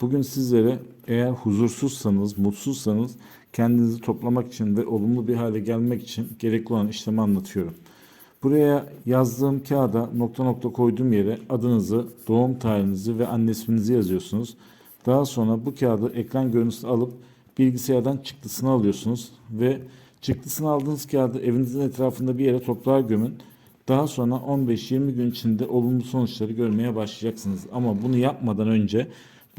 Bugün sizlere eğer huzursuzsanız, mutsuzsanız kendinizi toplamak için ve olumlu bir hale gelmek için gerekli olan işlemi anlatıyorum. Buraya yazdığım kağıda nokta nokta koyduğum yere adınızı, doğum tarihinizi ve anne isminizi yazıyorsunuz. Daha sonra bu kağıdı ekran görüntüsünü alıp bilgisayardan çıktısını alıyorsunuz ve çıktısını aldığınız kağıdı evinizin etrafında bir yere toprağa gömün. Daha sonra 15-20 gün içinde olumlu sonuçları görmeye başlayacaksınız. Ama bunu yapmadan önce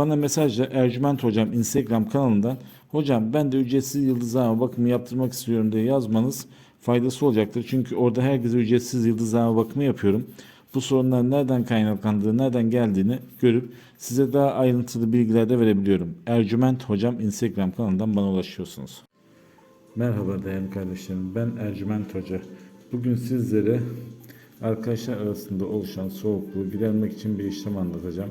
bana mesajla Ercüment Hocam Instagram kanalından Hocam ben de ücretsiz yıldızlama bakımı yaptırmak istiyorum diye yazmanız faydası olacaktır. Çünkü orada herkese ücretsiz yıldızlama bakımı yapıyorum. Bu sorunların nereden kaynaklandığı, nereden geldiğini görüp size daha ayrıntılı bilgiler de verebiliyorum. Ercüment Hocam Instagram kanalından bana ulaşıyorsunuz. Merhaba değerli kardeşlerim. Ben Ercüment Hoca. Bugün sizlere arkadaşlar arasında oluşan soğukluğu gidermek için bir işlem anlatacağım.